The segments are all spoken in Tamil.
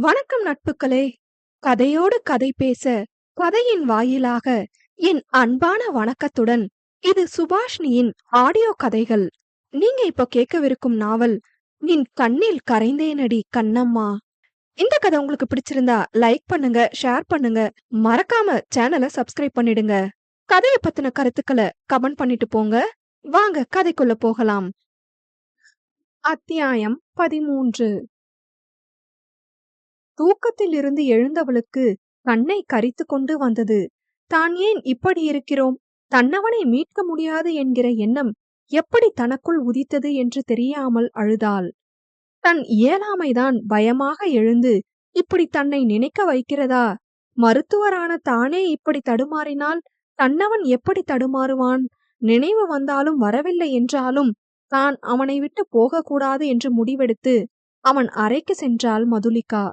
வணக்கம் நட்புகளே கதையோடு கதை பேச கதையின் வாயிலாக என் அன்பான வணக்கத்துடன் இது சுபாஷ்னியின் ஆடியோ கதைகள். நீங்க இப்ப கேட்கவிருக்கும் நாவல் நின் கண்ணில் கரைந்தேனடி கண்ணம்மா இந்த கதை உங்களுக்கு பிடிச்சிருந்தா லைக் பண்ணுங்க ஷேர் பண்ணுங்க. மறக்காம சேனலை சப்ஸ்கிரைப் பண்ணிடுங்க. கதையை பத்தின கருத்துக்களை கமெண்ட் பண்ணிட்டு போங்க. வாங்க கதைக்குள்ள போகலாம். அத்தியாயம் பதிமூன்று. தூக்கத்திலிருந்து எழுந்தவளுக்கு கண்ணை கரித்து கொண்டு வந்தது. தான் ஏன் இப்படி இருக்கிறோம்? தன்னவனை மீட்க முடியாது என்கிற எண்ணம் எப்படி தனக்குள் உதித்தது என்று தெரியாமல் அழுதாள். தன் இயலாமைதான் பயமாக எழுந்து இப்படி தன்னை நினைக்க வைக்கிறதா? மருத்துவரான தானே இப்படி தடுமாறினால் தன்னவன் எப்படி தடுமாறுவான்? நினைவு வந்தாலும் வரவில்லை என்றாலும் தான் அவனை விட்டு போகக்கூடாது என்று முடிவெடுத்து அவன் அறைக்கு சென்றாள் மதுலிகா.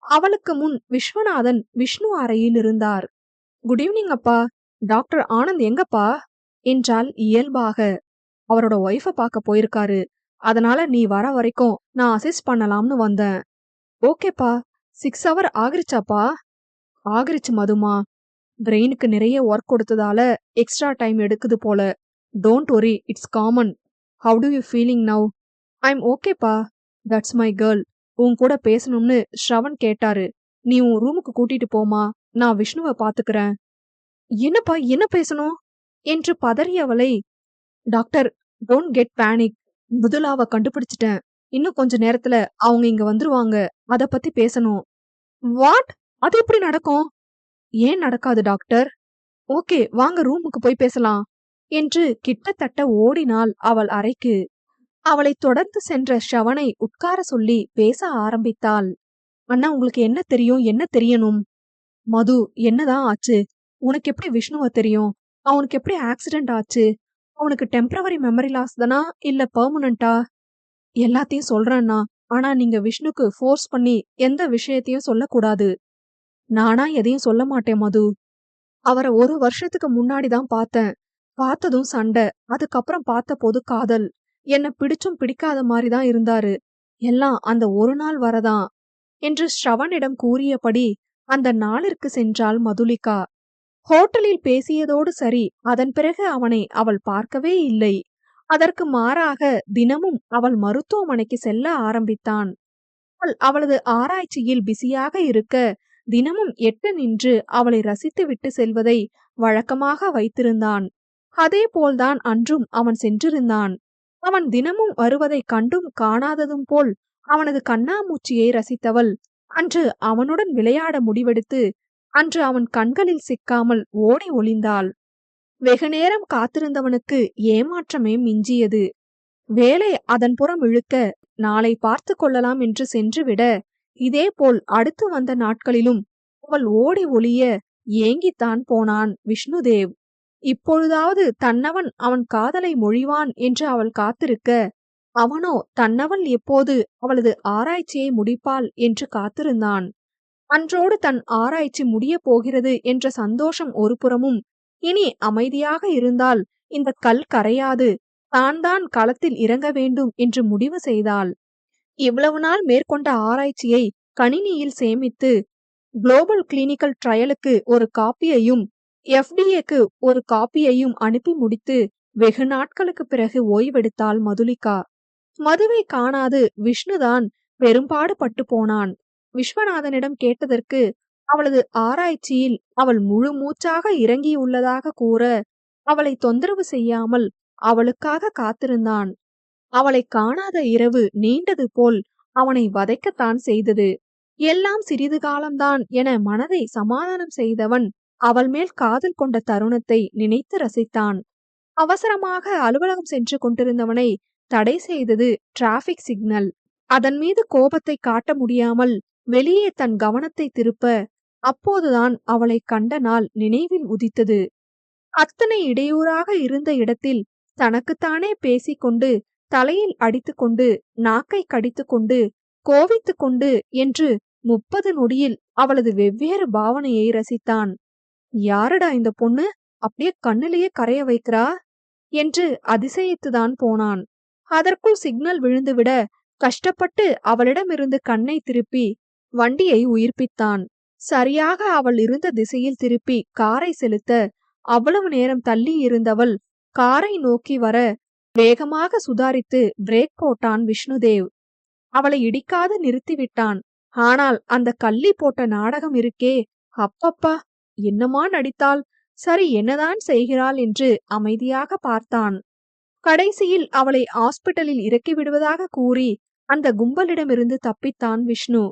அவளுக்கு முன் விஸ்வநாதன் விஷ்ணு அறையில் இருந்தார். குட் ஈவினிங் அப்பா. டாக்டர் ஆனந்த் எங்கப்பா? என்றால் இயல்பாக. அவரோட ஒய்ஃபை பார்க்க போயிருக்காரு. அதனால நீ வர வரைக்கும் நான் அசிஸ்ட் பண்ணலாம்னு வந்தேன். ஓகேப்பா. சிக்ஸ் ஹவர் ஆகிருச்சாப்பா? ஆகிருச்சு மதுமா. பிரெயினுக்கு நிறைய ஒர்க் கொடுத்ததால எக்ஸ்ட்ரா டைம் எடுக்குது போல. Don't worry it's common how do you feeling now I am ஓகேப்பா தட்ஸ் மை கேர்ள் உன் கூட பேசணும்னு ஸ்ரவன் கேட்டாரு. நீ உன் ரூமுக்கு கூட்டிட்டு போமா நான் விஷ்ணுவை பாத்துக்கிறேன். என்னப்பா என்ன பேசணும்? என்று பதறியவளை டாக்டர் டோன்ட் கெட் பேனிக் முதலாவ கண்டுபிடிச்சிட்டேன். இன்னும் கொஞ்ச நேரத்துல அவங்க இங்க வந்துருவாங்க அத பத்தி பேசணும். வாட்? அது எப்படி நடக்கும்? ஏன் நடக்காது டாக்டர்? ஓகே வாங்க ரூமுக்கு போய் பேசலாம் என்று கிட்டத்தட்ட ஓடினாள் அவள் அறைக்கு. அவளை தொடர்ந்து சென்ற ஷவனை உட்கார சொல்லி பேச ஆரம்பித்தாள். அண்ணா உங்களுக்கு என்ன தெரியும்? என்ன தெரியணும்? மது என்னதான் ஆச்சு? உனக்கு எப்படி விஷ்ணுவ தெரியும்? அவனுக்கு எப்படி ஆக்சிடென்ட் ஆச்சு? அவனுக்கு டெம்பரவரி மெமரி லாஸ் தானா? இல்ல பர்மனண்டா எல்லாத்தையும் சொல்றேன்னா ஆனா நீங்க விஷ்ணுக்கு ஃபோர்ஸ் பண்ணி எந்த விஷயத்தையும் சொல்லக்கூடாது. நானா எதையும் சொல்ல மாட்டேன் மது. அவரை ஒரு வருஷத்துக்கு முன்னாடி தான் பார்த்தேன். பார்த்ததும் சண்டை. அதுக்கப்புறம் பார்த்த போது காதல். என்னை பிடிச்சும் பிடிக்காத மாதிரி தான் இருந்தாரு. எல்லாம் அந்த ஒரு நாள் வரதான் என்று ஸ்ரவனிடம் கூறியபடி அந்த நாளிற்கு சென்றாள் மதுலிகா. ஹோட்டலில் பேசியதோடு சரி அதன் பிறகு அவனை அவள் பார்க்கவே இல்லை. அதற்கு மாறாக தினமும் அவள் மருத்துவமனைக்கு செல்ல ஆரம்பித்தான். அவள் அவளது ஆராய்ச்சியில் பிஸியாக இருக்க தினமும் எட்டு நின்று அவளை ரசித்துவிட்டு செல்வதை வழக்கமாக வைத்திருந்தான். அதே போல்தான் அன்றும் அவன் சென்றிருந்தான். அவன் தினமும் வருவதைக் கண்டும் காணாததும் போல் அவனது கண்ணாமூச்சியை ரசித்தவள். அன்று அவனுடன் விளையாட முடிவெடுத்து அன்று அவன் கண்களில் சிக்காமல் ஓடி ஒளிந்தாள். வெகுநேரம் காத்திருந்தவனுக்கு ஏமாற்றமே மிஞ்சியது. வேலை அதன் புறம் இழுக்க நாளை பார்த்து கொள்ளலாம் என்று சென்றுவிட இதேபோல் அடுத்து வந்த நாட்களிலும் அவள் ஓடி ஒளிய ஏங்கித்தான் போனான் விஷ்ணுதேவ். இப்பொழுதாவது தன்னவன் அவன் காதலை மொழிவான் என்று அவள் காத்திருக்க அவனோ தன்னவள் எப்போது அவளது ஆராய்ச்சியை முடிப்பாள் என்று காத்திருந்தான். அன்றோடு தன் ஆராய்ச்சி முடியப் போகிறது என்ற சந்தோஷம் ஒருபுறமும் இனி அமைதியாக இருந்தால் இந்த கல் கரையாது தான் தான் களத்தில் இறங்க வேண்டும் என்று முடிவு செய்தாள். இவ்வளவு நாள் மேற்கொண்ட ஆராய்ச்சியை கணினியில் சேமித்து குளோபல் கிளினிக்கல் ட்ரையலுக்கு ஒரு காப்பியையும் எஃப்டிஏக்கு ஒரு காப்பியையும் அனுப்பி முடித்து வெகு நாட்களுக்கு பிறகு ஓய்வெடுத்தாள் மதுலிகா. மதுவை காணாது விஷ்ணுதான் வெறும்பாடு பட்டு போனான். விஸ்வநாதனிடம் கேட்டதற்கு அவளது ஆராய்ச்சியில் அவள் முழு மூச்சாக இறங்கியுள்ளதாக கூற அவளை தொந்தரவு செய்யாமல் அவளுக்காக காத்திருந்தான். அவளை காணாத இரவு நீண்டது போல் அவனை வதைக்கத்தான் செய்தது. எல்லாம் சிறிது காலம்தான் என மனதை சமாதானம் செய்தவன் அவள் மேல் காதல் கொண்ட தருணத்தை நினைத்து ரசித்தான். அவசரமாக அலுவலகம் சென்று கொண்டிருந்தவனை தடை செய்தது டிராபிக் சிக்னல் அதன் மீது கோபத்தை காட்ட முடியாமல் வெளியே தன் கவனத்தை திருப்ப அப்போதுதான் அவளை கண்ட நாள் நினைவில் உதித்தது. அத்தனை இடையூறாக இருந்த இடத்தில் தனக்குத்தானே பேசிக்கொண்டு தலையில் அடித்துக்கொண்டு நாக்கை கடித்துக்கொண்டு கோவித்துக் கொண்டு என்று முப்பது நொடியில் அவளது வெவ்வேறு பாவனையை ரசித்தான். யாரடா இந்த பொண்ணு? அப்படியே கண்ணிலேயே கரைய வைக்கிறா? என்று அதிசயித்துதான் போனான். அதற்குள் சிக்னல் விழுந்துவிட கஷ்டப்பட்டு அவளிடமிருந்து கண்ணை திருப்பி வண்டியை உயிர்ப்பித்தான். சரியாக அவள் இருந்த திசையில் திருப்பி காரை செலுத்த அவ்வளவு நேரம் தள்ளி இருந்தவள் காரை நோக்கி வர வேகமாக சுதாரித்து பிரேக் போட்டான் விஷ்ணுதேவ். அவளை இடிக்காது நிறுத்திவிட்டான். ஆனால் அந்த கள்ளி போட்ட நாடகம் இருக்கே அப்பப்பா. என்னமா நடித்தாள் சரி என்னதான் செய்கிறாள்? என்று அமைதியாக பார்த்தான். கடைசியில் அவளை ஹாஸ்பிட்டலில் இறக்கி விடுவதாக கூறி அந்த கும்பலிடமிருந்து தப்பித்தான் விஷ்ணு.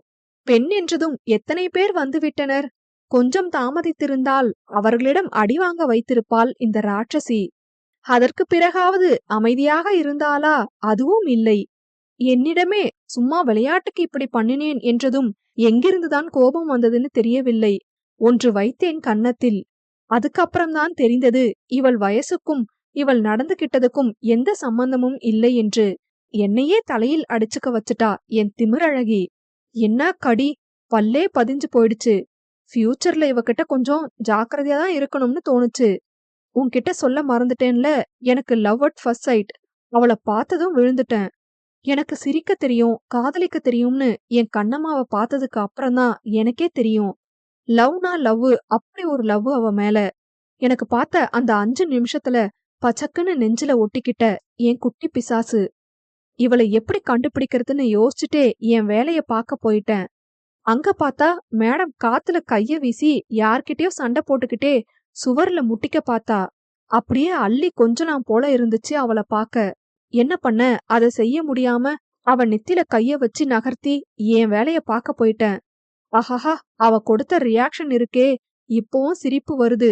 பெண் என்றதும் எத்தனை பேர் வந்துவிட்டனர் கொஞ்சம் தாமதித்திருந்தால் அவர்களிடம் அடி வாங்க வைத்திருப்பாள் இந்த ராட்சசி. அதற்கு பிறகாவது அமைதியாக இருந்தாளா அதுவும் இல்லை. என்னிடமே சும்மா விளையாட்டுக்கு இப்படி பண்ணினேன் என்றதும் எங்கிருந்துதான் கோபம் வந்ததுன்னு தெரியவில்லை. ஒன்று வைத்தேன் கன்னத்தில். அதுக்கப்புறம்தான் தெரிந்தது இவள் வயசுக்கும் இவள் நடந்துகிட்டதுக்கும் எந்த சம்பந்தமும் இல்லை என்று. என்னையே தலையில் அடிச்சுக்க வச்சுட்டா என் திமிரழகி. என்ன கடி பல்லே பதிஞ்சு போயிடுச்சு. ஃபியூச்சர்ல இவகிட்ட கொஞ்சம் ஜாக்கிரதையா தான் இருக்கணும்னு தோணுச்சு. உன்கிட்ட சொல்ல மறந்துட்டேன்ல எனக்கு லவ் அட் ஃபர்ஸ்ட் சைட். அவளை பார்த்ததும் விழுந்துட்டேன். எனக்கு சிரிக்க தெரியும் காதலிக்க தெரியும்னு என் கண்ணம்மாவை பார்த்ததுக்கு அப்புறம்தான் எனக்கே தெரியும். லவ்னா லவ் அப்படி ஒரு லவ் அவ மேல. எனக்கு பார்த்த அந்த அஞ்சு நிமிஷத்துல பச்சக்குன்னு நெஞ்சில ஒட்டிக்கிட்ட என் குட்டி பிசாசு. இவளை எப்படி கண்டுபிடிக்கிறதுன்னு யோசிச்சுட்டே என் வேலைய பார்க்க போயிட்டேன். அங்க பார்த்தா மேடம் காத்துல கைய வீசி யார்கிட்டயோ சண்டை போட்டுக்கிட்டே சுவர்ல முட்டிக்க பார்த்தா. அப்படியே அள்ளி கொஞ்சம் போல இருந்துச்சு அவளை பார்க்க. என்ன பண்ண? அதை செய்ய முடியாம அவ நெத்தில கைய வச்சு நகர்த்தி என் வேலைய பார்க்க போயிட்டேன். அஹஹா அவ கொடுத்த ரியாக்ஷன் இருக்கே. இப்போவும் சிரிப்பு வருது.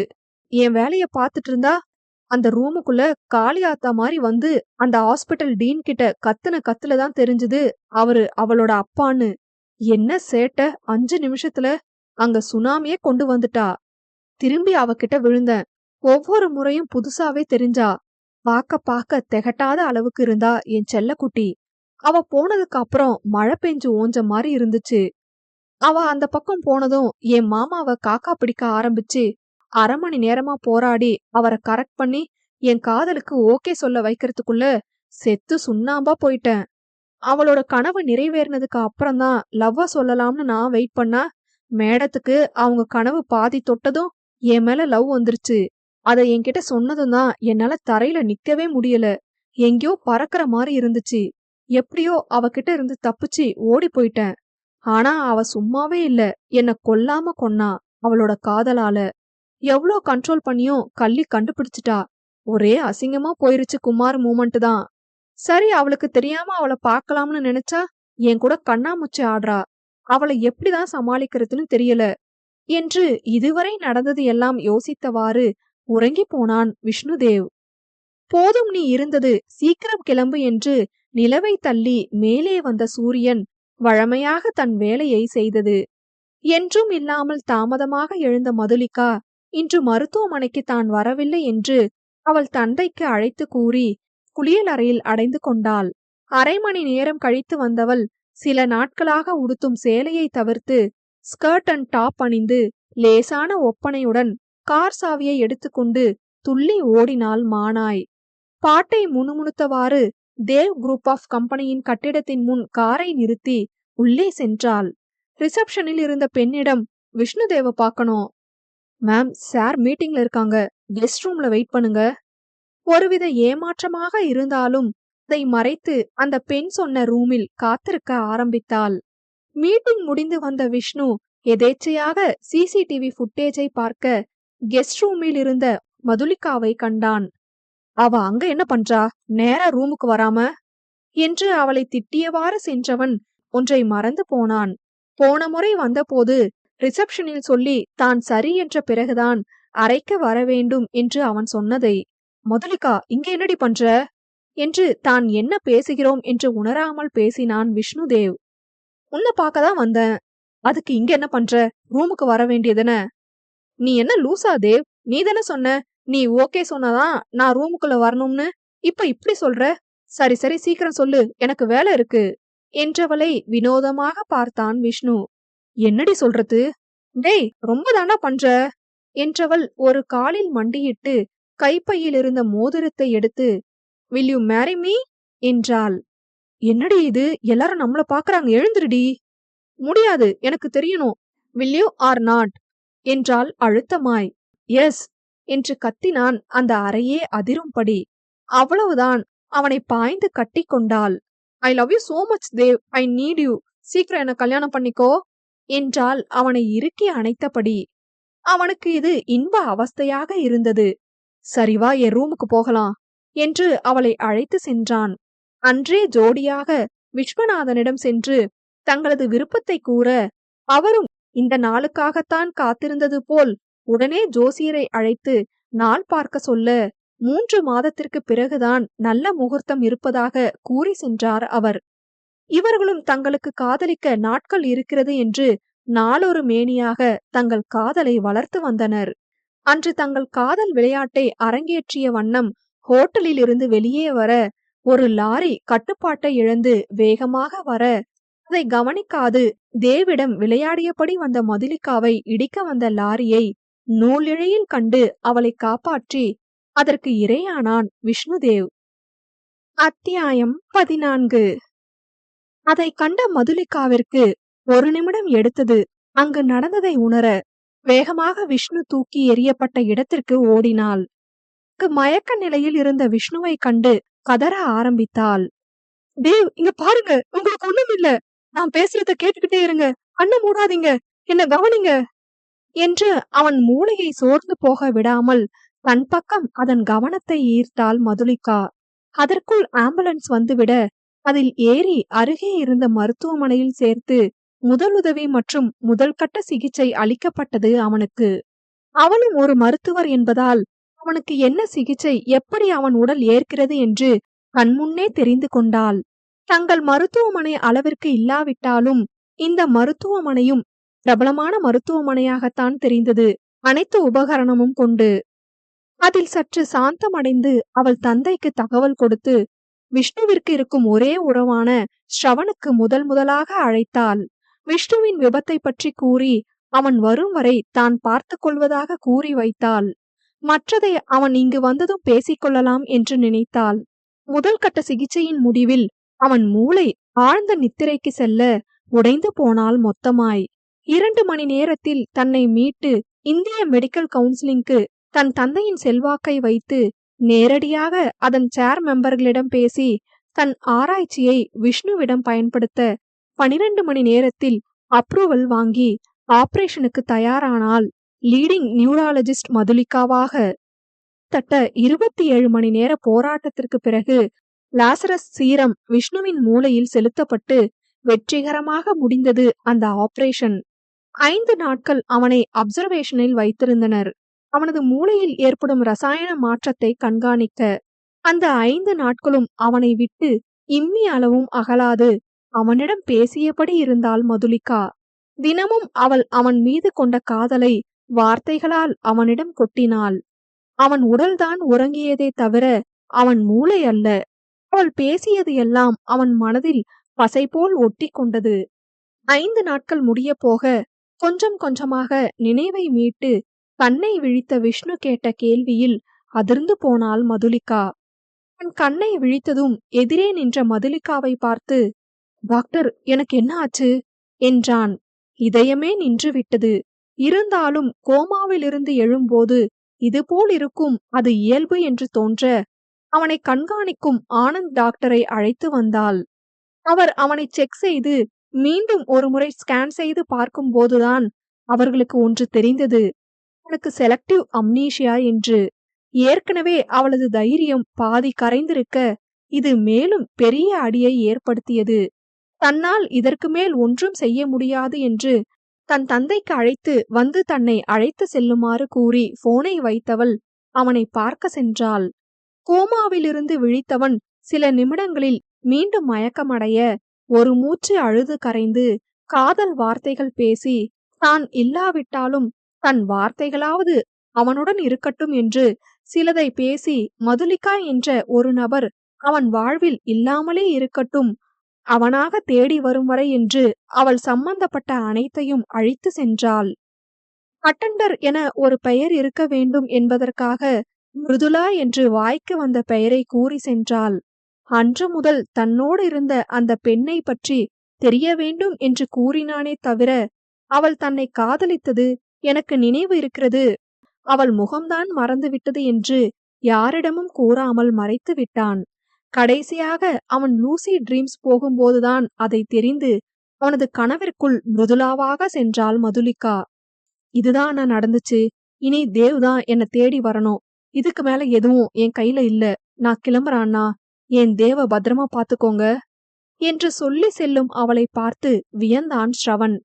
என் வேலைய பார்த்துட்டு இருந்தா அந்த ரூமுக்குள்ள காளி ஆத்தா மாதிரி வந்து அந்த ஹாஸ்பிட்டல் டீன் கிட்ட கத்துன கத்துல தான் தெரிஞ்சது. அவரு அவளோட அப்பான்னு. என்ன சேட்ட? அஞ்சு நிமிஷத்துல அங்க சுனாமியே கொண்டு வந்துட்டா. திரும்பி அவகிட்ட விழுந்தேன். ஒவ்வொரு முறையும் புதுசாவே தெரிஞ்சா. பாக்க பாக்க திகட்டாத அளவுக்கு இருந்தா என் செல்லக்குட்டி. அவ போனதுக்கு அப்புறம் மழை பெஞ்சு ஓஞ்ச மாதிரி இருந்துச்சு. அவ அந்த பக்கம் போனதும் என் மாமாவை காக்கா பிடிக்க ஆரம்பிச்சு அரை மணி நேரமா போராடி அவரை கரெக்ட் பண்ணி என் காதலுக்கு ஓகே சொல்ல வைக்கிறதுக்குள்ள செத்து சுண்ணாம்பா போயிட்டேன். அவளோட கனவு நிறைவேறினதுக்கு அப்புறம்தான் லவ்வ சொல்லலாம்னு நான் வெயிட் பண்ணா மேடத்துக்கு அவங்க கனவு பாதி தொட்டதும் என் மேல லவ் வந்துருச்சு. அதை என்கிட்ட சொன்னதும் தான் என்னால தரையில நிக்கவே முடியல. எங்கேயோ பறக்கிற மாதிரி இருந்துச்சு. எப்படியோ அவகிட்ட இருந்து தப்பிச்சு ஓடி போயிட்டேன். ஆனா அவ சும்மாவே இல்ல. என்ன கொல்லாம கொன்னா அவளோட காதலால. எவ்வளோ கண்ட்ரோல் பண்ணியும் கள்ளி கண்டுபிடிச்சிட்டா. ஒரே அசிங்கமா போயிருச்சு குமார் மூமெண்ட் தான். சரி அவளுக்கு தெரியாம அவளை பார்க்கலாம்னு நினைச்சா என் கூட கண்ணாமூச்சி ஆடுறா. அவளை எப்படிதான் சமாளிக்கிறதுன்னு தெரியல. என்று இதுவரை நடந்தது எல்லாம் யோசித்தவாறு உறங்கி போனான் விஷ்ணுதேவ். போதும் நீ இருந்தது சீக்கிரம் கிளம்பு என்று நிலவை தள்ளி மேலே வந்த சூரியன் வழமையாக தன் வேலையை செய்தது. என்றும் இல்லாமல் தாமதமாக எழுந்த மதுலிகா இன்று மருத்துவமனைக்கு தான் வரவில்லை என்று அவள் தந்தைக்கு அழைத்து கூறி குளியலறையில் அடைந்து கொண்டாள். அரை மணி நேரம் கழித்து வந்தவள் சில நாட்களாக உடுத்தும் சேலையை தவிர்த்து ஸ்கர்ட் அண்ட் டாப் அணிந்து லேசான ஒப்பனையுடன் கார் சாவியை எடுத்துக்கொண்டு துள்ளி ஓடினாள் மானாய். பாட்டை முணுமுணுத்தவாறு தேவ் குரூப் ஆஃப் கம்பெனியின் கட்டிடத்தின் முன் காரை நிறுத்தி உள்ளே சென்றாள். ரிசப்ஷனில் இருந்த பெண்ணிடம் விஷ்ணுதேவ பார்க்கணும். மேம் சார் மீட்டிங்ல இருக்காங்க. கெஸ்ட் ரூம்ல வெயிட் பண்ணுங்க. ஒருவித ஏமாற்றமாக இருந்தாலும் அதை மறைத்து அந்த பெண் சொன்ன ரூமில் காத்திருக்க ஆரம்பித்தாள். மீட்டிங் முடிந்து வந்த விஷ்ணு எதேச்சையாக சிசிடிவி ஃபுட்டேஜை பார்க்க கெஸ்ட் ரூமில் இருந்த மதுலிகாவை கண்டான். அவ அங்க என்ன பண்றா? நேரா ரூமுக்கு வராம? என்று அவளை திட்டியவாறு சென்றவன் ஒன்றை மறந்து போனான். போன முறை வந்தபோது ரிசப்ஷனில் சொல்லி தான் சரி என்ற பிறகுதான் அறைக்க வர வேண்டும் என்று அவன் சொன்னதை முதலிக்கா இங்க என்னடி பண்ற என்று தான் என்ன பேசுகிறோம் என்று உணராமல் பேசினான் விஷ்ணுதேவ். உன்னை பார்க்க தான் வந்தேன். அதுக்கு இங்க என்ன பண்ற? ரூமுக்கு வர வேண்டியதுன? நீ என்ன லூசா தேவ்? நீ தானே சொன்ன? நீ ஓகே சொன்னாதான் நான் ரூமுக்குள்ள வரணும்னு. இப்ப இப்படி சொல்ற? சரி சரி சீக்கிரம் சொல்லு. எனக்கு வேலை இருக்கு. என்றவளை வினோதமாக பார்த்தான் விஷ்ணு. என்னடி சொல்றது? டேய் ரொம்ப தானா பண்ற? என்றவள் ஒரு காலில் மண்டியிட்டு கைப்பையில் இருந்த மோதிரத்தை எடுத்து வில் யூ மேரி மீ என்றாள். என்னடி இது? எல்லாரும் நம்மள பாக்குறாங்க. எழுந்துருடி. முடியாது. எனக்கு தெரியணும். வில் யூ ஆர் நாட் என்றாள் அழுத்தமாய். எஸ் என்று கத்தினான் அந்த அறையே அதிரும்படி. அவ்வளவுதான் அவனை பாய்ந்து கட்டி கொண்டாள். I love you so much Dev I need you சீக்கிரம் என்ன கல்யாணம் பண்ணிக்கோ என்றால் அவனை இறுக்கி அணைத்தபடி. அவனுக்கு இது இன்ப அவஸ்தையாக இருந்தது. சரிவா என் ரூமுக்கு போகலாம் என்று அவளை அழைத்து சென்றான். அன்றே ஜோடியாக விஸ்வநாதனிடம் சென்று தங்களது விருப்பத்தை கூற அவரும் இந்த நாளுக்காகத்தான் காத்திருந்தது போல் உடனே ஜோசியரை அழைத்து நாள் பார்க்க சொல்ல மூன்று மாதத்திற்கு பிறகுதான் நல்ல முகூர்த்தம் இருப்பதாக கூறி சென்றார் அவர். இவர்களும் தங்களுக்கு காதலிக்க நாட்கள் இருக்கிறது என்று நாளொரு மேனியாக தங்கள் காதலை வளர்த்து வந்தனர். அன்று தங்கள் காதல் விளையாட்டை அரங்கேற்றிய வண்ணம் ஹோட்டலில் இருந்து வெளியே வர ஒரு லாரி கட்டுப்பாட்டை இழந்து வேகமாக வர அதை கவனிக்காது தேவிடம் விளையாடியபடி வந்த மதுலிகாவை இடிக்க வந்த லாரியை நூலிழையில் கண்டு அவளை காப்பாற்றி அதற்கு இரையானான் விஷ்ணுதேவ். அத்தியாயம் பதினான்கு. அதை கண்ட மதுலிகாவிற்கு ஒரு நிமிடம் எடுத்தது. அங்கு நடந்ததை உணர வேகமாக விஷ்ணு தூக்கி எறியப்பட்ட இடத்திற்கு ஓடினாள். மயக்க நிலையில் இருந்த விஷ்ணுவை கண்டு கதற ஆரம்பித்தாள். தேவ் இங்க பாருங்க. உங்களுக்கு ஒண்ணும் இல்ல நான் பேசுறத கேட்டுக்கிட்டே இருங்க. அண்ணன் மூடாதீங்க. என்ன கவனிங்க. என்று அவன் மூளையை சோர்ந்து போக விடாமல் தன் பக்கம் அதன் கவனத்தை ஈர்த்தாள் மதுலிகா. அதற்குள் ஆம்புலன்ஸ் வந்துவிட அதில் ஏறி அருகே இருந்த மருத்துவமனையில் சேர்த்து முதலுதவி மற்றும் முதல் கட்ட சிகிச்சை அளிக்கப்பட்டது அவனுக்கு. அவனும் ஒரு மருத்துவர் என்பதால் அவனுக்கு என்ன சிகிச்சை எப்படி அவன் உடல் ஏற்கிறது என்று கண்முன்னே தெரிந்து கொண்டாள். தங்கள் மருத்துவமனை அளவிற்கு இல்லாவிட்டாலும் இந்த மருத்துவமனையும் பிரபலமான மருத்துவமனையாகத்தான் தெரிந்தது. அனைத்து உபகரணமும் கொண்டு. அதில் சற்று சாந்தமடைந்து அவள் தந்தைக்கு தகவல் கொடுத்து விஷ்ணுவிற்கு இருக்கும் ஒரே உறவான ஸ்ரவனுக்கு முதல் முதலாக அழைத்தாள். விஷ்ணுவின் விபத்தை பற்றி கூறி அவன் வரும் வரை தான் பார்த்து கொள்வதாக கூறி வைத்தாள். மற்றதை அவன் இங்கு வந்ததும் பேசிக்கொள்ளலாம் என்று நினைத்தாள். முதல் கட்ட சிகிச்சையின் முடிவில் அவன் மூளை ஆழ்ந்த நித்திரைக்கு செல்ல உடைந்து போனால் மொத்தமாய். இரண்டு மணி நேரத்தில் தன்னை மீட்டு இந்திய மெடிக்கல் கவுன்சிலிங்க்கு தன் தந்தையின் செல்வாக்கை வைத்து நேரடியாக அதன் சேர் மெம்பர்களிடம் பேசி தன் ஆராய்ச்சியை விஷ்ணுவிடம் பயன்படுத்த பனிரெண்டு மணி நேரத்தில் அப்ரூவல் வாங்கி ஆபரேஷனுக்கு தயாரானால் லீடிங் நியூராலஜிஸ்ட் மதுலிகாவாக தட்ட இருபத்தி ஏழு மணி நேர போராட்டத்திற்கு பிறகு லாசரஸ் சீரம் விஷ்ணுவின் மூளையில் செலுத்தப்பட்டு வெற்றிகரமாக முடிந்தது அந்த ஆபரேஷன் ஐந்து நாட்கள் அவனை அப்சர்வேஷனில் வைத்திருந்தனர். அவனது மூளையில் ஏற்படும் ரசாயன மாற்றத்தை கண்காணிக்க அந்த ஐந்து நாட்களும் அவனை விட்டு இம்மி அளவும் அகலாது. அவனிடம் பேசியபடி இருந்தாள் மதுலிகா. தினமும் அவள் அவன் மீது கொண்ட காதலை வார்த்தைகளால் அவனிடம் கொட்டினாள். அவன் உடல்தான் உறங்கியதே தவிர அவன் மூளை அல்ல. அவள் பேசியது எல்லாம் அவன் மனதில் பசை போல் ஒட்டி கொண்டது ஐந்து நாட்கள் முடிய போக கொஞ்சம் கொஞ்சமாக நினைவை மீட்டு கண்ணை விழித்த விஷ்ணு கேட்ட கேள்வியில் அதிர்ந்து போனாள் மதுலிகா. தன் கண்ணை விழித்ததும் எதிரே நின்ற மதுலிகாவை பார்த்து டாக்டர் எனக்கு என்ன ஆச்சு? என்றான். இதயமே நின்றுவிட்டது இருந்தாலும் கோமாவிலிருந்து எழும்போது இதுபோல் இருக்கும் அது இயல்பு என்று தோன்ற அவனை கண்காணிக்கும் ஆனந்த் டாக்டரை அழைத்து வந்தாள். அவர் அவனை செக் செய்து மீண்டும் ஒருமுறை ஸ்கேன் செய்து பார்க்கும் போதுதான் அவர்களுக்கு ஒன்று தெரிந்தது. அவளுக்கு செலக்டிவ் அம்னீஷியா என்று. ஏற்கனவே அவளது தைரியம் பாதி கரைந்திருக்க இது மேலும் பெரிய அடியை ஏற்படுத்தியது. தன்னால் இதற்கு மேல் ஒன்றும் செய்ய முடியாது என்று தன் தந்தைக்கு அழைத்து வந்து தன்னை அழைத்து செல்லுமாறு கூறி போனை வைத்தவள் அவனை பார்க்க சென்றாள். கோமாவிலிருந்து விழித்தவன் சில நிமிடங்களில் மீண்டும் மயக்கமடைய ஒரு மூச்சு அழுது கரைந்து காதல் வார்த்தைகள் பேசி தான் இல்லாவிட்டாலும் தன் வார்த்தைகளாவது அவனுடன் இருக்கட்டும் என்று சிலதை பேசி மதுலிகா என்ற ஒரு நபர் அவன் வாழ்வில் இல்லாமலே இருக்கட்டும் அவனாக தேடி வரும் வரை என்று அவள் சம்பந்தப்பட்ட அனைத்தையும் அழித்து சென்றாள். அட்டண்டர் என ஒரு பெயர் இருக்க வேண்டும் என்பதற்காக மிருதுலா என்று வாய்க்கு வந்த பெயரை கூறி சென்றாள். அன்று முதல் தன்னோடு இருந்த அந்த பெண்ணை பற்றி தெரிய வேண்டும் என்று கூறினானே தவிர அவள் தன்னை காதலித்தது எனக்கு நினைவு இருக்கிறது. அவள் முகம்தான் மறந்துவிட்டது என்று யாரிடமும் கூறாமல் மறைத்து விட்டான். கடைசியாக அவன் லூசி ட்ரீம்ஸ் போகும்போதுதான் அதை தெரிந்து அவனது கனவிற்குள் மிருதுலாவாக சென்றாள் மதுலிகா. இதுதான் நான் நடந்துச்சு? இனி தேவ் தான் தேடி வரணும். இதுக்கு மேல எதுவும் என் கையில இல்ல. நான் கிளம்புறான்னா என் தேவ பத்திரமா பார்த்துக்கோங்க என்று சொல்லி செல்லும் அவளை பார்த்து வியந்தான் ஸ்ரவன்.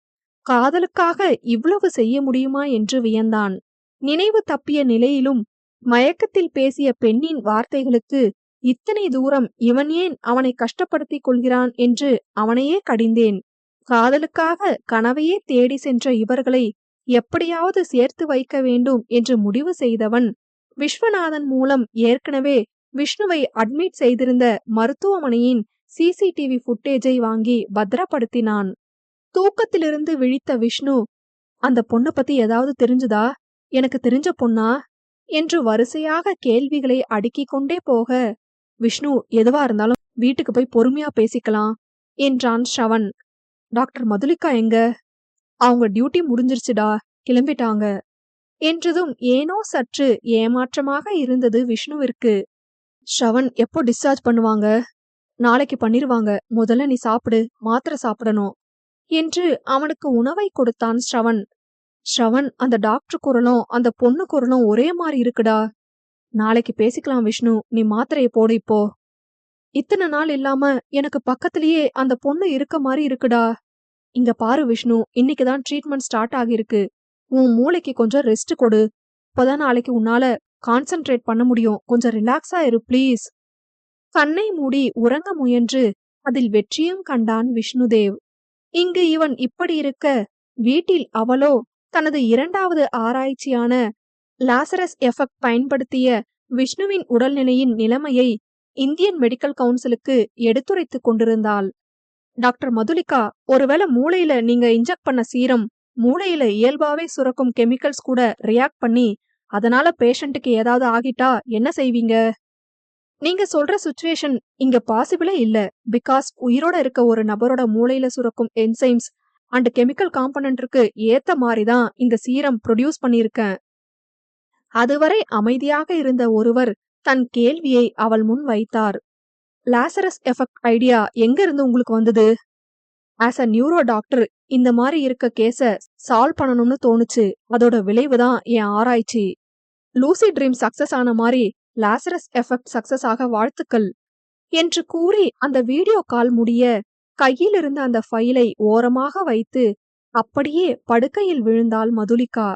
காதலுக்காக இவ்வளவு செய்ய முடியுமா என்று வியந்தான். நினைவு தப்பிய நிலையிலும் மயக்கத்தில் பேசிய பெண்ணின் வார்த்தைகளுக்கு இத்தனை தூரம் இவன் ஏன் அவனை கஷ்டப்படுத்திக் கொள்கிறான் என்று அவனையே கடிந்தேன். காதலுக்காக கனவையே தேடி சென்ற இவர்களை எப்படியாவது சேர்த்து வைக்க வேண்டும் என்று முடிவு செய்தவன் விஸ்வநாதன் மூலம் ஏற்கனவே விஷ்ணுவை அட்மிட் செய்திருந்த மருத்துவமனையின் சிசிடிவி ஃபுட்டேஜை வாங்கி பத்திரப்படுத்தினான். தூக்கத்திலிருந்து விழித்த விஷ்ணு அந்த பொண்ணை பத்தி ஏதாவது தெரிஞ்சுதா? எனக்கு தெரிஞ்ச பொண்ணா? என்று வரிசையாக கேள்விகளை அடுக்கிக் கொண்டே போக விஷ்ணு எதுவா இருந்தாலும் வீட்டுக்கு போய் பொறுமையா பேசிக்கலாம் என்றான் ஷவன் டாக்டர் மதுலிகா எங்க? அவங்க டியூட்டி முடிஞ்சிருச்சுடா கிளம்பிட்டாங்க என்றதும் ஏனோ சற்று ஏமாற்றமாக இருந்தது விஷ்ணுவிற்கு. ஷவன் எப்போ டிஸ்சார்ஜ் பண்ணுவாங்க? நாளைக்கு பண்ணிருவாங்க. முதல்ல நீ சாப்பிடு மாத்திரை சாப்பிடணும் என்று அவனுக்கு உணவை கொடுத்தான் ஸ்ரவன் ஸ்ரவன் அந்த டாக்டர் குரலும் அந்த பொண்ணு குரலும் ஒரே மாதிரி இருக்குடா. நாளைக்கு பேசிக்கலாம் விஷ்ணு நீ மாத்திரையை போடு இப்போ. இத்தனை நாள் இல்லாம எனக்கு பக்கத்திலேயே அந்த பொண்ணு இருக்க மாதிரி இருக்குடா. இங்க பாரு விஷ்ணு இன்னைக்கு தான் ட்ரீட்மெண்ட் ஸ்டார்ட் ஆகியிருக்கு. உன் மூளைக்கு கொஞ்சம் ரெஸ்ட் கொடு. அப்பதான் நாளைக்கு உன்னால கான்சென்ட்ரேட் பண்ண முடியும். கொஞ்சம் ரிலாக்ஸா இரு ப்ளீஸ் கண்ணை மூடி உறங்க முயன்று அதில் வெற்றியும் கண்டான் விஷ்ணுதேவ். இங்கு இவன் இப்படி இருக்க வீட்டில் அவளோ தனது இரண்டாவது ஆராய்ச்சியான லாசரஸ் எஃபெக்ட் பயன்படுத்திய விஷ்ணுவின் உடல்நிலையின் நிலைமையை இந்தியன் மெடிக்கல் கவுன்சிலுக்கு எடுத்துரைத்துக் கொண்டிருந்தாள். டாக்டர் மதுலிகா ஒருவேளை மூளையில நீங்க இன்ஜெக்ட் பண்ண சீரம் மூளையில இயல்பாவே சுரக்கும் கெமிக்கல்ஸ் கூட ரியாக்ட் பண்ணி அதனால பேஷண்ட்டுக்கு ஏதாவது ஆகிட்டா என்ன செய்வீங்க? நீங்க சொல்ற சுச்சுவேஷன் இங்க பாசிபிளே இல்ல. பிகாஸ் உயிரோட இருக்க ஒரு நபரோட மூளையில சுரக்கும் என்சைம்ஸ் அண்ட் கெமிக்கல் காம்பனண்ட்ருக்கு ஏத்த மாதிரி தான் இந்த சீரம் ப்ரொடியூஸ் பண்ணியிருக்கேன். அதுவரை அமைதியாக இருந்த ஒருவர் தன் கேள்வியை அவள் முன் வைத்தார். லாசரஸ் எஃபெக்ட் ஐடியா எங்க இருந்து உங்களுக்கு வந்தது? ஆஸ் அ நியூரோ டாக்டர் இந்த மாதிரி இருக்க கேஸ சால்வ் பண்ணணும்னு தோணுச்சு. அதோட விளைவு தான் என் ஆராய்ச்சி. லூசி ட்ரீம் சக்சஸ் ஆன மாதிரி லாசரஸ் எஃபெக்ட் சக்சஸ் ஆக வாழ்த்துக்கள் என்று கூறி அந்த வீடியோ கால் முடிய கையில் இருந்த அந்த ஃபைலை ஓரமாக வைத்து அப்படியே படுக்கையில் விழுந்தாள் மதுலிகா.